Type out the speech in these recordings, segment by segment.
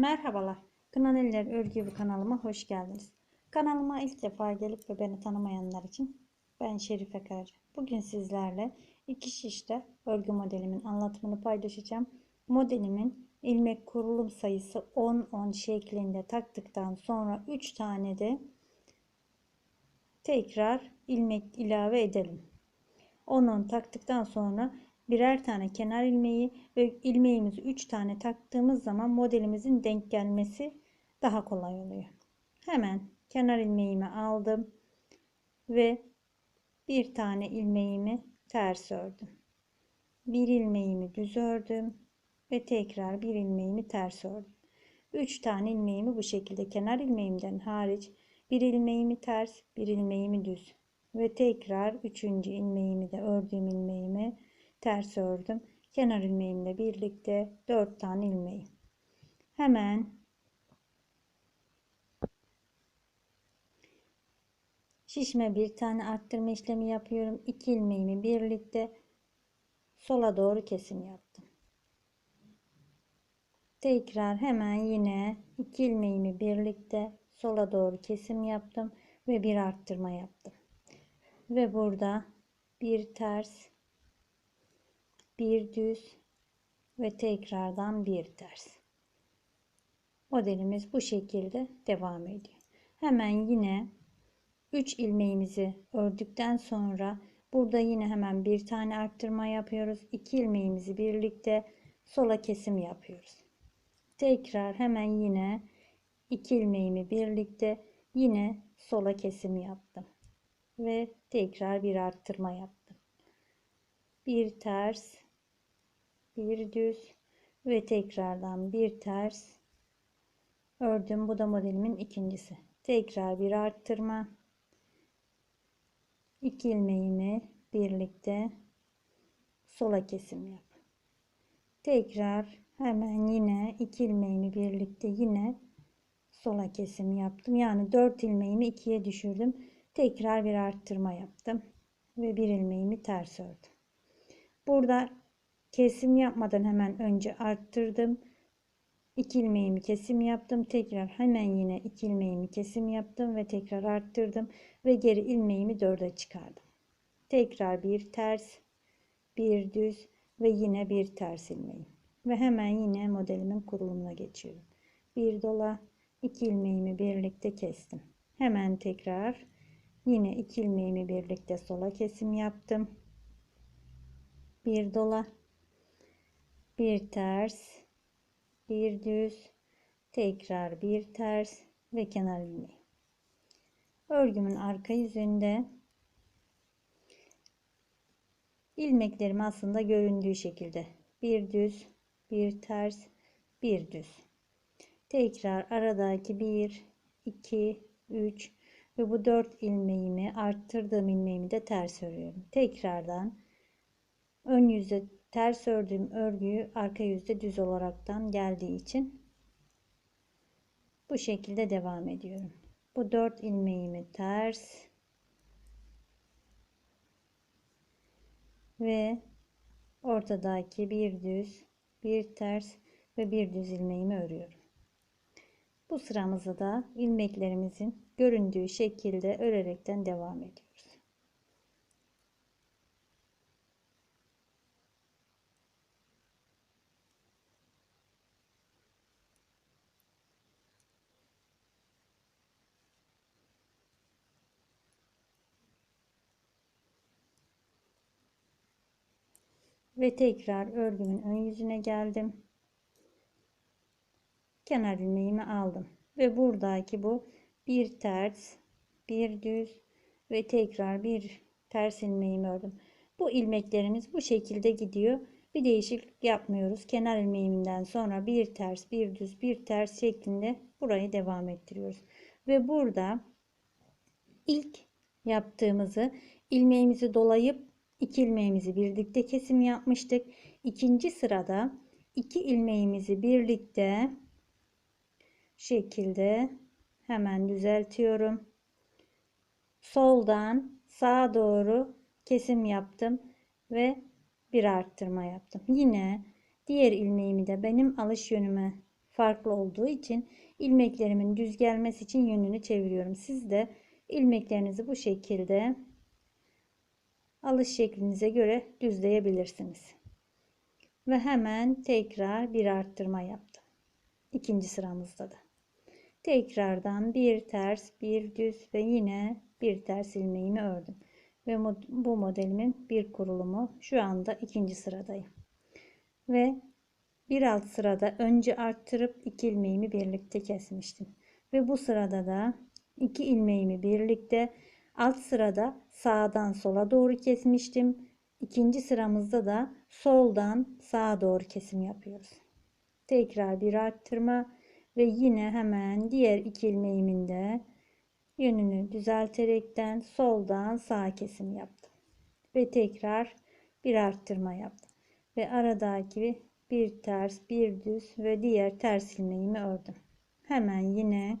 Merhabalar. Kınaneliler Örgü Evi kanalıma hoş geldiniz. Kanalıma ilk defa gelip ve beni tanımayanlar için ben Şerife Karaca. Bugün sizlerle iki şişte örgü modelimin anlatımını paylaşacağım. Modelimin ilmek kurulum sayısı 10-10 şeklinde taktıktan sonra 3 tane de tekrar ilmek ilave edelim. 10-10 taktıktan sonra birer tane kenar ilmeği ve ilmeğimizi 3 tane taktığımız zaman modelimizin denk gelmesi daha kolay oluyor. Hemen kenar ilmeğimi aldım ve bir tane ilmeğimi ters ördüm. Bir ilmeğimi düz ördüm ve tekrar bir ilmeğimi ters ördüm. 3 tane ilmeğimi bu şekilde kenar ilmeğimden hariç bir ilmeğimi ters, bir ilmeğimi düz ve tekrar üçüncü ilmeğimi de ördüğüm ilmeğimi ters ördüm. Kenar ilmeğimle birlikte 4 tane ilmeği. Hemen şişme bir tane arttırma işlemi yapıyorum. 2 ilmeğimi birlikte sola doğru kesim yaptım. Tekrar hemen yine 2 ilmeğimi birlikte sola doğru kesim yaptım ve bir arttırma yaptım. Ve burada bir ters bir düz ve tekrardan bir ters. Modelimiz bu şekilde devam ediyor. Hemen yine 3 ilmeğimizi ördükten sonra burada yine hemen bir tane arttırma yapıyoruz. 2 ilmeğimizi birlikte sola kesim yapıyoruz. Tekrar hemen yine 2 ilmeğimi birlikte yine sola kesim yaptım. Ve tekrar bir arttırma yaptım. Bir ters bir düz ve tekrardan bir ters ördüm. Bu da modelimin ikincisi. Tekrar bir arttırma. 2 ilmeğimi birlikte sola kesim yap. Tekrar hemen yine 2 ilmeğimi birlikte yine sola kesim yaptım. Yani 4 ilmeğimi ikiye düşürdüm. Tekrar bir arttırma yaptım ve bir ilmeğimi ters ördüm. Burada kesim yapmadan hemen önce arttırdım. 2 ilmeğimi kesim yaptım. Tekrar hemen yine 2 ilmeğimi kesim yaptım ve tekrar arttırdım ve geri ilmeğimi 4'e çıkardım. Tekrar bir ters, bir düz ve yine bir ters ilmeğim. Ve hemen yine modelimin kurulumuna geçiyorum. Bir dola, 2 ilmeğimi birlikte kestim. Hemen tekrar yine 2 ilmeğimi birlikte sola kesim yaptım. Bir dola, bir ters bir düz tekrar bir ters ve kenar ilmeği. Örgümün arka yüzünde ilmeklerim aslında göründüğü şekilde. Bir düz bir ters bir düz. Tekrar aradaki 1 2 3 ve bu 4 ilmeğimi arttırdığım ilmeğimi de ters örüyorum. Tekrardan ön yüze ters ördüğüm örgüyü arka yüzde düz olaraktan geldiği için bu şekilde devam ediyorum. Bu 4 ilmeğimi ters ve ortadaki bir düz, bir ters ve bir düz ilmeğimi örüyorum. Bu sıramızı da ilmeklerimizin göründüğü şekilde örerekten devam ediyoruz. Ve tekrar örgümün ön yüzüne geldim. Kenar ilmeğimi aldım ve buradaki bu bir ters, bir düz ve tekrar bir ters ilmeğimi ördüm. Bu ilmeklerimiz bu şekilde gidiyor. Bir değişiklik yapmıyoruz. Kenar ilmeğimden sonra bir ters, bir düz, bir ters şeklinde burayı devam ettiriyoruz. Ve burada ilk yaptığımızı ilmeğimizi dolayıp 2 ilmeğimizi birlikte kesim yapmıştık. İkinci sırada 2 ilmeğimizi birlikte şekilde hemen düzeltiyorum. Soldan sağa doğru kesim yaptım ve bir arttırma yaptım. Yine diğer ilmeğimi de benim alış yönüme farklı olduğu için ilmeklerimin düz gelmesi için yönünü çeviriyorum. Siz de ilmeklerinizi bu şekilde alış şeklinize göre düzleyebilirsiniz. Ve hemen tekrar bir arttırma yaptım. İkinci sıramızda da. Tekrardan bir ters, bir düz ve yine bir ters ilmeğimi ördüm. Ve bu modelimin bir kurulumu şu anda ikinci sıradayım. Ve bir alt sırada önce arttırıp iki ilmeğimi birlikte kesmiştim. Ve bu sırada da iki ilmeğimi birlikte alt sırada sağdan sola doğru kesmiştim. İkinci sıramızda da soldan sağa doğru kesim yapıyoruz. Tekrar bir arttırma ve yine hemen diğer iki ilmeğimin de yönünü düzelterekten soldan sağa kesim yaptım. Ve tekrar bir arttırma yaptım. Ve aradaki bir ters, bir düz ve diğer ters ilmeğimi ördüm. Hemen yine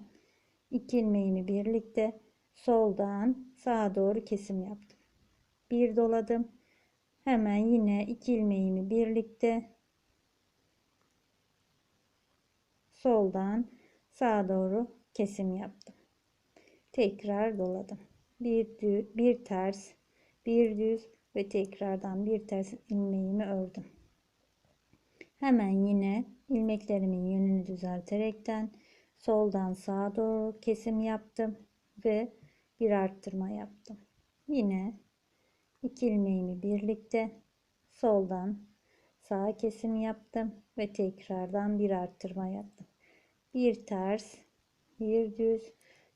iki ilmeğimi birlikte soldan sağa doğru kesim yaptım. Bir doladım. Hemen yine iki ilmeğimi birlikte soldan sağa doğru kesim yaptım. Tekrar doladım. Bir, düz, bir ters, bir düz ve tekrardan bir ters ilmeğimi ördüm. Hemen yine ilmeklerimin yönünü düzelterekten soldan sağa doğru kesim yaptım ve bir arttırma yaptım. Yine iki ilmeğimi birlikte soldan sağa kesim yaptım ve tekrardan bir arttırma yaptım. Bir ters, bir düz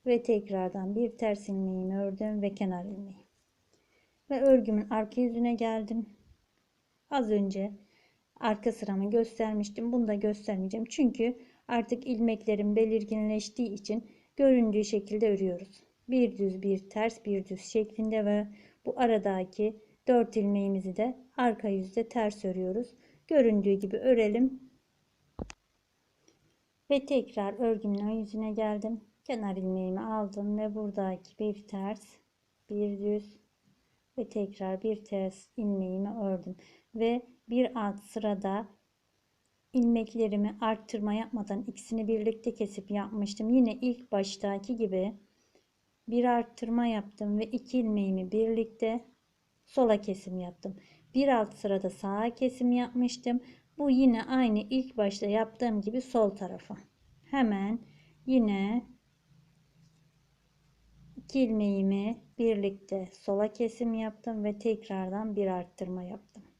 ve tekrardan bir ters ilmeğimi ördüm ve kenar ilmeği. Ve örgümün arka yüzüne geldim. Az önce arka sıramı göstermiştim. Bunu da göstermeyeceğim. Çünkü artık ilmeklerim belirginleştiği için göründüğü şekilde örüyoruz. Bir düz bir ters bir düz şeklinde ve bu aradaki 4 ilmeğimizi de arka yüzde ters örüyoruz. Göründüğü gibi örelim. Ve tekrar örgümün yüzüne geldim. Kenar ilmeğimi aldım ve buradaki bir ters, bir düz ve tekrar bir ters ilmeğimi ördüm. Ve bir alt sırada ilmeklerimi arttırma yapmadan ikisini birlikte kesip yapmıştım. Yine ilk baştaki gibi bir arttırma yaptım ve iki ilmeğimi birlikte sola kesim yaptım. Bir alt sırada sağa kesim yapmıştım. Bu yine aynı ilk başta yaptığım gibi sol tarafa. Hemen yine iki ilmeğimi birlikte sola kesim yaptım ve tekrardan bir arttırma yaptım.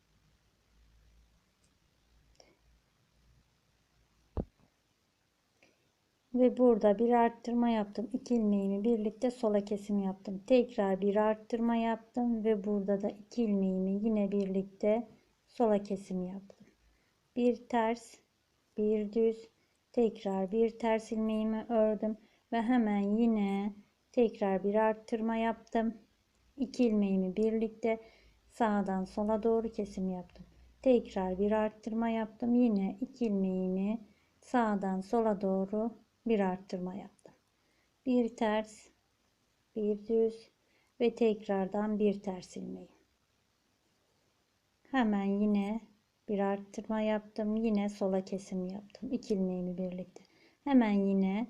Ve burada bir arttırma yaptım. İki ilmeğimi birlikte sola kesim yaptım. Tekrar bir arttırma yaptım ve burada da iki ilmeğimi yine birlikte sola kesim yaptım. Bir ters, bir düz, tekrar bir ters ilmeğimi ördüm ve hemen yine tekrar bir arttırma yaptım. İki ilmeğimi birlikte sağdan sola doğru kesim yaptım. Tekrar bir arttırma yaptım. Yine iki ilmeğimi sağdan sola doğru bir arttırma yaptım. Bir ters, bir düz ve tekrardan bir ters ilmeği. Hemen yine bir arttırma yaptım. Yine sola kesim yaptım. İki ilmeğimi birlikte. Hemen yine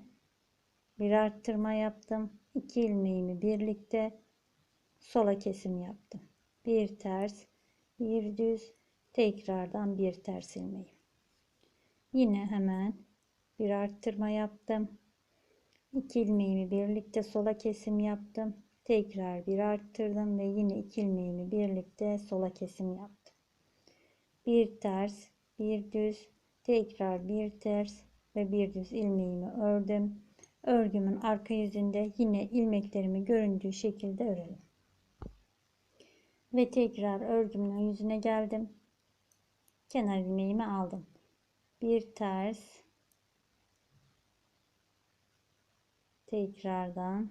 bir arttırma yaptım. İki ilmeğimi birlikte sola kesim yaptım. Bir ters, bir düz, tekrardan bir ters ilmeği. Yine hemen bir arttırma yaptım. İki ilmeğimi birlikte sola kesim yaptım. Tekrar bir arttırdım ve yine iki ilmeğimi birlikte sola kesim yaptım. Bir ters, bir düz, tekrar bir ters ve bir düz ilmeğimi ördüm. Örgümün arka yüzünde yine ilmeklerimi göründüğü şekilde örelim. Ve tekrar örgümün yüzüne geldim. Kenar ilmeğimi aldım. Bir ters, tekrardan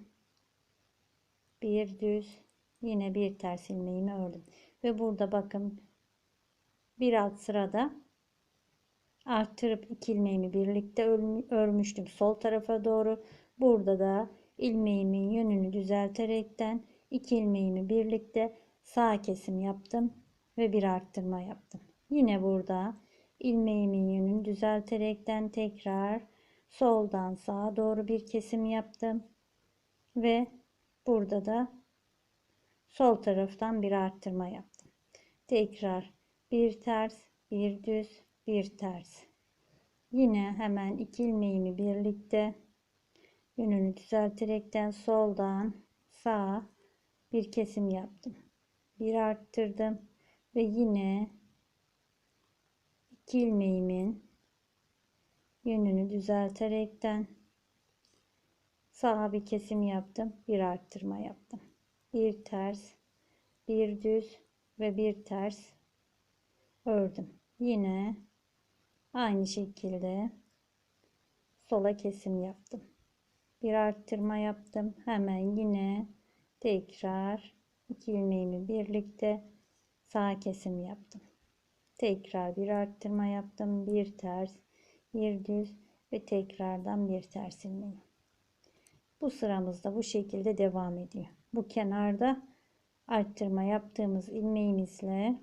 bir düz yine bir ters ilmeğimi ördüm. Ve burada bakın bir alt sırada arttırıp iki ilmeğimi birlikte örmüştüm sol tarafa doğru. Burada da ilmeğimin yönünü düzelterekten iki ilmeğimi birlikte sağ kesim yaptım ve bir arttırma yaptım. Yine burada ilmeğimin yönünü düzelterekten tekrar soldan sağa doğru bir kesim yaptım. Ve burada da sol taraftan bir arttırma yaptım. Tekrar bir ters, bir düz, bir ters. Yine hemen iki ilmeğimi birlikte yönünü düzelterekten soldan sağa bir kesim yaptım. Bir arttırdım ve yine iki ilmeğimin yönünü düzelterekten sağa bir kesim yaptım. Bir arttırma yaptım. Bir ters, bir düz ve bir ters ördüm. Yine aynı şekilde sola kesim yaptım. Bir arttırma yaptım. Hemen yine tekrar iki ilmeğimi birlikte sağ kesim yaptım. Tekrar bir arttırma yaptım. Bir ters, bir düz ve tekrardan bir ters ilmeği. Bu sıramızda bu şekilde devam ediyor. Bu kenarda arttırma yaptığımız ilmeğimizle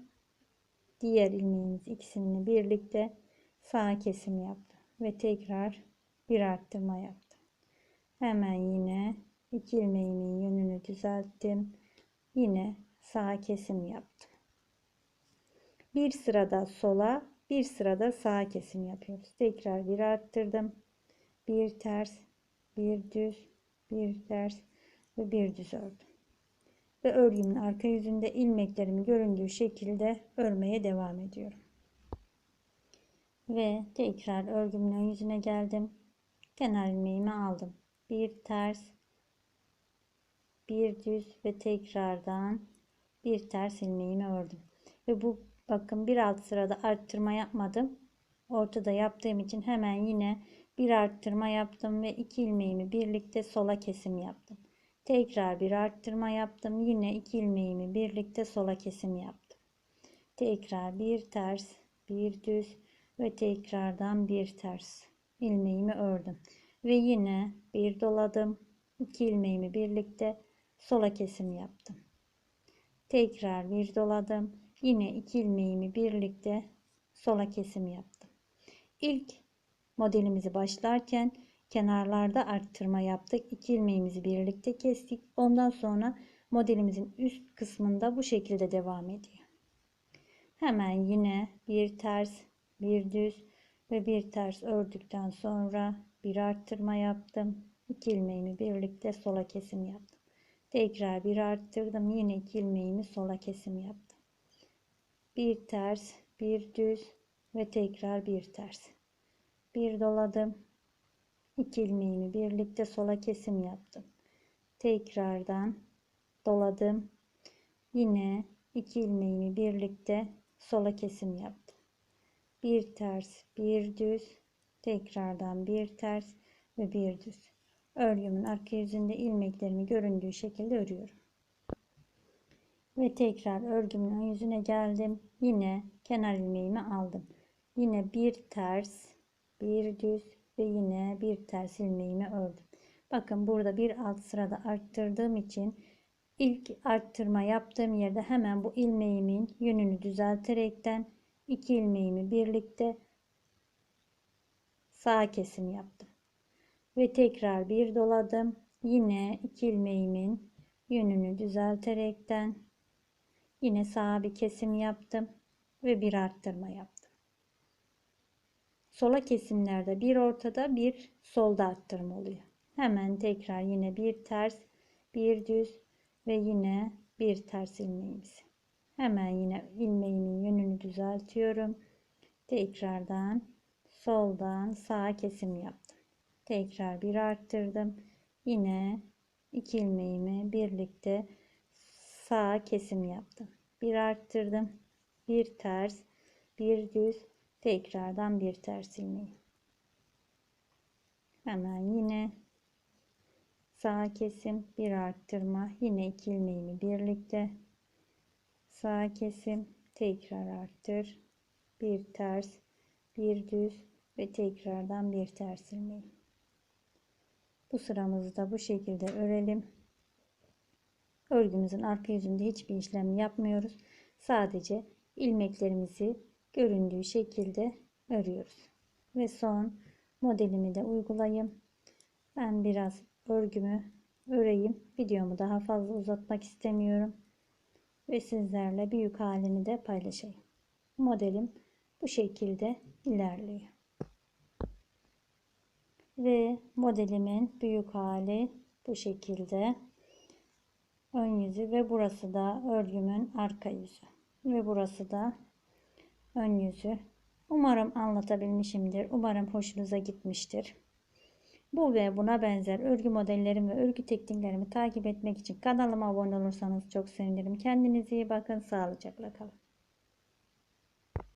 diğer ilmeğimiz ikisini birlikte sağ kesim yaptım ve tekrar bir arttırma yaptım. Hemen yine iki ilmeğimin yönünü düzelttim. Yine sağ kesim yaptım. Bir sırada sola, bir sırada sağ kesim yapıyoruz. Tekrar bir arttırdım. Bir ters, bir düz, bir ters ve bir düz ördüm. Ve örgümün arka yüzünde ilmeklerimi göründüğü şekilde örmeye devam ediyorum. Ve tekrar örgümün ön yüzüne geldim. Kenar ilmeğimi aldım. Bir ters, bir düz ve tekrardan bir ters ilmeğimi ördüm. Ve bu bakın bir alt sırada arttırma yapmadım. Ortada yaptığım için hemen yine bir arttırma yaptım ve iki ilmeğimi birlikte sola kesim yaptım. Tekrar bir arttırma yaptım. Yine iki ilmeğimi birlikte sola kesim yaptım. Tekrar bir ters, bir düz ve tekrardan bir ters ilmeğimi ördüm. Ve yine bir doladım. iki ilmeğimi birlikte sola kesim yaptım. Tekrar bir doladım. Yine iki ilmeğimi birlikte sola kesim yaptım. İlk modelimizi başlarken kenarlarda arttırma yaptık. İki ilmeğimizi birlikte kestik. Ondan sonra modelimizin üst kısmında bu şekilde devam ediyor. Hemen yine bir ters, bir düz ve bir ters ördükten sonra bir arttırma yaptım. İki ilmeğimi birlikte sola kesim yaptım. Tekrar bir arttırdım. Yine iki ilmeğimi sola kesim yaptım. Bir ters, bir düz ve tekrar bir ters. Bir doladım. İki ilmeğimi birlikte sola kesim yaptım. Tekrardan doladım. Yine iki ilmeğimi birlikte sola kesim yaptım. Bir ters, bir düz, tekrardan bir ters ve bir düz. Örgümün arka yüzünde ilmeklerimi göründüğü şekilde örüyorum. Ve tekrar örgümün ön yüzüne geldim. Yine kenar ilmeğimi aldım. Yine bir ters, bir düz ve yine bir ters ilmeğimi ördüm. Bakın burada bir alt sırada arttırdığım için ilk arttırma yaptığım yerde hemen bu ilmeğimin yönünü düzelterekten iki ilmeğimi birlikte sağ kesim yaptım. Ve tekrar bir doladım. Yine iki ilmeğimin yönünü düzelterekten yine sağa bir kesim yaptım ve bir arttırma yaptım. Sola kesimlerde bir ortada bir solda arttırma oluyor. Hemen tekrar yine bir ters, bir düz ve yine bir ters ilmeğimiz. Hemen yine ilmeğimin yönünü düzeltiyorum. Tekrardan soldan sağa kesim yaptım. Tekrar bir arttırdım. Yine iki ilmeğimi birlikte sağa kesim yaptım. Bir arttırdım. Bir ters, bir düz, tekrardan bir ters ilmeği. Hemen yine sağ kesim, bir arttırma, yine iki ilmeğimi birlikte sağ kesim, tekrar arttır, bir ters, bir düz ve tekrardan bir ters ilmeği. Bu sıramızda bu şekilde örelim. Örgümüzün arka yüzünde hiçbir işlem yapmıyoruz. Sadece ilmeklerimizi göründüğü şekilde örüyoruz. Ve son modelimi de uygulayayım. Ben biraz örgümü öreyim. Videomu daha fazla uzatmak istemiyorum. Ve sizlerle büyük halini de paylaşayım. Modelim bu şekilde ilerliyor. Ve modelimin büyük hali bu şekilde. Ön yüzü ve burası da örgümün arka yüzü. Ve burası da ön yüzü. Umarım anlatabilmişimdir. Umarım hoşunuza gitmiştir. Bu ve buna benzer örgü modellerimi ve örgü tekniklerimi takip etmek için kanalıma abone olursanız çok sevinirim. Kendinize iyi bakın. Sağlıcakla kalın.